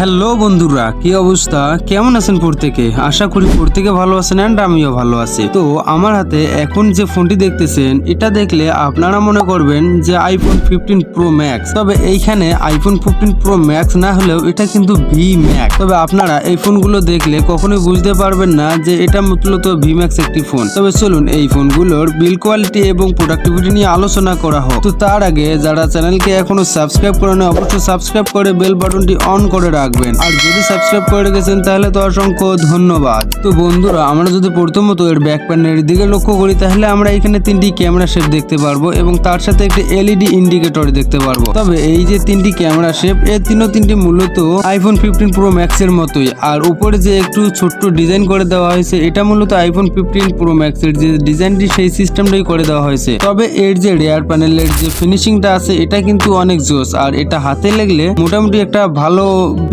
Hello বন্ধুরা, কি অবস্থা? কেমন আছেন প্রত্যেকে? আশা করি প্রত্যেকে ভালো আছেন অ্যান্ড আমিও ভালো আছি। তো আমার হাতে এখন যে ফোনটি দেখতেছেন, এটা দেখলে আপনারা মনে করবেন যে আইফোন ফিফটিন প্রো ম্যাক্স তবে এইখানে আইফোন ফিফটিন প্রো ম্যাক্স না হলেও এটা কিন্তু ভি ম্যাক্স তবে আপনারা এই ফোনগুলো দেখলে কখনোই বুঝতে পারবেন না যে এটা মূলত ভি ম্যাক্স একটি ফোন। তবে চলুন এই ফোনগুলোর বিল কোয়ালিটি এবং প্রোডাক্টিভিটি নিয়ে আলোচনা করা হোক। তো তার আগে যারা চ্যানেলকে এখনও সাবস্ক্রাইব করেন অবশ্যই সাবস্ক্রাইব করে বেল বাটনটি অন করে রাখবেন আর যদি সাবস্ক্রাইব করে রেখেছেন তাহলে তো অসংখ্য ধন্যবাদ। তো বন্ধুরা, আমরা যদি প্রথমত এর ব্যাক প্যানেলের দিকে লক্ষ্য করি, তাহলে আমরা এখানে তিনটি ক্যামেরা শেপ দেখতে পারব এবং তার সাথে একটি এলইডি ইন্ডিকেটর দেখতে পারব। তবে এই যে তিনটি ক্যামেরা শেপ এর তিনও তিনটি মূলত আইফোন ফিফটিন প্রো ম্যাক্স এর মতোই। আর উপরে যে একটু ছোট্ট ডিজাইন করে দেওয়া হয়েছে, এটা মূলত আইফোন ফিফটিন প্রো ম্যাক্স এর যে ডিজাইনটি সেই সিস্টেমটাই করে দেওয়া হয়েছে। তবে এর যে রেয়ার প্যানেলের যে ফিনিশিংটা আছে, এটা কিন্তু অনেক জোস আর এটা হাতে লাগলে মোটামুটি একটা ভালো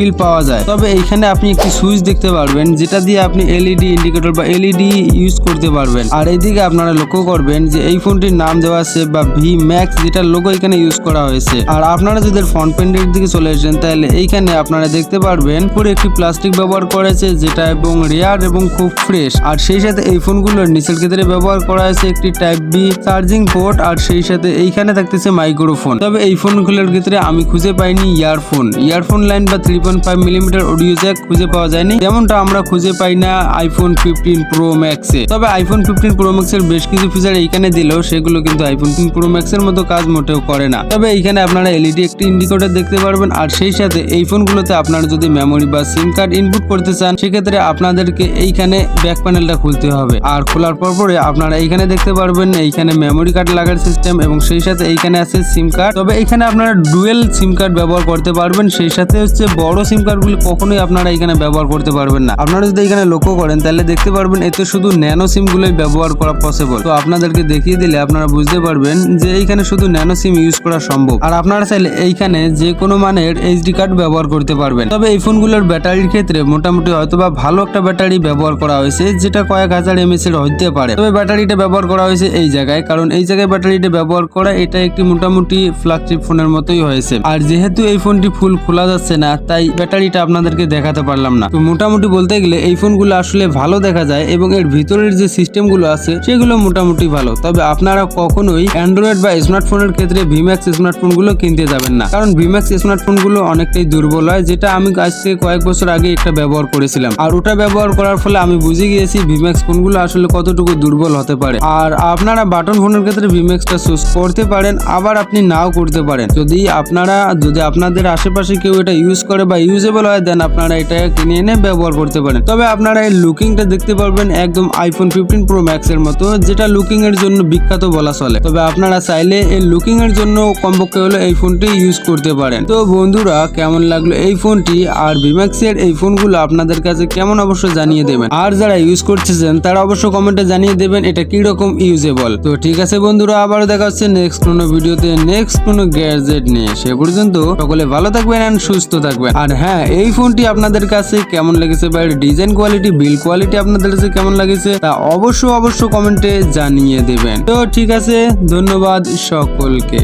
বিল পাওয়া যায়। তবে এইখানে আপনি একটি সুইচ দেখতে পারবেন, যেটা দিয়ে আপনি এলইডি ইন্ডিকেটর বা এলইডি ইউজ করতে পারবেন। আর এইদিকে আপনারা লক্ষ্য করবেন যে এই ফোনটির নাম দেওয়া আছে বা ভি ম্যাক্স যেটা লোগো এখানে ইউজ করা হয়েছে। আর আপনারা যদি ফ্রন্ট প্যান্ডের দিকে চলে আসেন, তাহলে এইখানে আপনারা দেখতে পারবেন, পুরো একটি প্লাস্টিক ব্যবহার করেছে, যেটা এবং রেয়ার এবং খুব ফ্রেশ আর সেই সাথে এই ফোনগুলোর নিচের ক্ষেত্রে ব্যবহার করা হয়েছে একটি টাইপ বি চার্জিং পোর্ট আর সেই সাথে এইখানে থাকতেছে মাইক্রোফোন তবে এই ফোনগুলোর ক্ষেত্রে আমি খুঁজে পাইনি ইয়ারফোন ইয়ারফোন লাইন বা three point five millimetre audio jack খুঁজে পাওয়া যায়নি। যেমনটা আমরা খুঁজে পাই না আইফোন ফিফটিন প্রো ম্যাক্সে তবে আইফোন ফিফটিন প্রো ম্যাক্সের বেশ কিছু ফিচার এইখানে দিলেও সেগুলো কিন্তু আইফোন প্রো ম্যাক্সের মতো কাজ মোটেও করে না। তবে এইখানে আপনারা এলইডি একটি ইন্ডিকেটর দেখতে পারবেন, আর সেই সাথে এই ফোনগুলোতে আপনারা যদি মেমোরি বা সিম কার্ড ইনপুট করতে চান, সেক্ষেত্রে আপনাদেরকে এইখানে ব্যাক প্যানেলটা খুলতে হবে। আর খোলার পর পরে আপনারা এইখানে দেখতে পারবেন, এইখানে মেমোরি কার্ড লাগার সিস্টেম এবং সেই সাথে এইখানে আছে সিম কার্ড তবে এখানে আপনারা ডুয়েল সিম কার্ড ব্যবহার করতে পারবেন, সেই সাথে হচ্ছে বড় সিম কার্ডগুলি কখনোই আপনারা এখানে ব্যবহার করতে পারবেন না। আপনারা যদি এখানে লক্ষ্য করেন, তাহলে দেখতে পারবেন এতে শুধু ন্যানো সিমগুলোই ব্যবহার করা পসিবল তো আপনাদেরকে দেখিয়ে দিলে আপনারা বুঝতে পারবেন যে এইখানে শুধু ন্যানো সিম ইউজ করা সম্ভব। আর আপনারা চাইলে এইখানে যে কোনো মানের এইচডি কার্ড ব্যবহার করতে পারবেন। তবে এই ফোনগুলোর ব্যাটারির ক্ষেত্রে মোটামুটি হয়তোবা ভালো একটা ব্যাটারি ব্যবহার করা হয়েছে, যেটা কয়েক হাজার এমএস এর হইতে পারে। তবে ব্যাটারিটা ব্যবহার করা হয়েছে এই জায়গায়, কারণ এই জায়গায় ব্যাটারিটা ব্যবহার করা এটা একটি মোটামুটি ফ্ল্যাগশিপ ফোনের মতোই হয়েছে। আর যেহেতু এই ফোনটি ফুল খোলা যাচ্ছে না, তাই ব্যাটারিটা আপনাদেরকে দেখাতে পারলাম না। তো মোটামুটি বলতে গেলে এই ফোনগুলো আসলে ভালো দেখা যায় এবং এর ভিতরের যে সিস্টেমগুলো আছে, সেগুলো মোটামুটি ভালো। তবে আপনারা কখনোই অ্যান্ড্রয়েড বা স্মার্টফোনের ক্ষেত্রে ভিম্যাক্স স্মার্টফোনগুলো কিনতে যাবেন না। কারণ ভিম্যাক্স স্মার্টফোনগুলো অনেকটাই দুর্বল হয়, যেটা আমি আজ থেকে কয়েক বছর আগে একটা ব্যবহার করেছিলাম। আর ওটা ব্যবহার করার ফলে আমি বুঝে গিয়েছি ভিম্যাক্স ফোনগুলো আসলে কতটুকু দুর্বল হতে পারে। আর আপনারা বাটন ফোনের ক্ষেত্রে ভিম্যাক্সটা চুজ করতে পারেন, আবার আপনি নাও করতে পারেন। যদি আপনারা, যদি আপনাদের আশেপাশে কেউ এটা ইউজ করে বা ইউজেবল হয় দেন আপনারা এটা কিনে এনে ব্যবহার করতে পারেন। তবে আপনারা এই লুকিংটা দেখতে পারবেন একদম আইফোন ফিফটিন প্রো ম্যাক্স এর মতো, যেটা লুকিং এর জন্য বিখ্যাত বলা চলে। তবে আপনারা চাইলে এই লুকিং এর জন্য কমপক্ষে হলো এই ফোনটি ইউজ করতে পারেন। তো বন্ধুরা, কেমন লাগল এই ফোনটি আর ভিম্যাক্স এর এই ফোনগুলো আপনাদের কাছে কেমন অবশ্য জানিয়ে দেবেন। আর যারা ইউজ করতেছেন, তারা অবশ্যই কমেন্টে জানিয়ে দেবেন এটা কি রকম ইউজেবল তো ঠিক আছে বন্ধুরা আবার দেখা হচ্ছে নেক্সট কোনো ভিডিওতে নেক্সট কোনো গ্যাজেট নিয়ে। সে পর্যন্ত সকলে ভালো থাকবেন এন্ড সুস্থ থাকবেন। আর হ্যাঁ এই ফোনটি আপনাদের কাছে কেমন লেগেছে বা ডিজাইন কোয়ালিটি বিল কোয়ালিটি আপনাদের কাছে কেমন লাগেছে তা অবশ্য অবশ্যই কমেন্টে জানিয়ে দেবেন। তো ঠিক আছে, ধন্যবাদ সকলকে।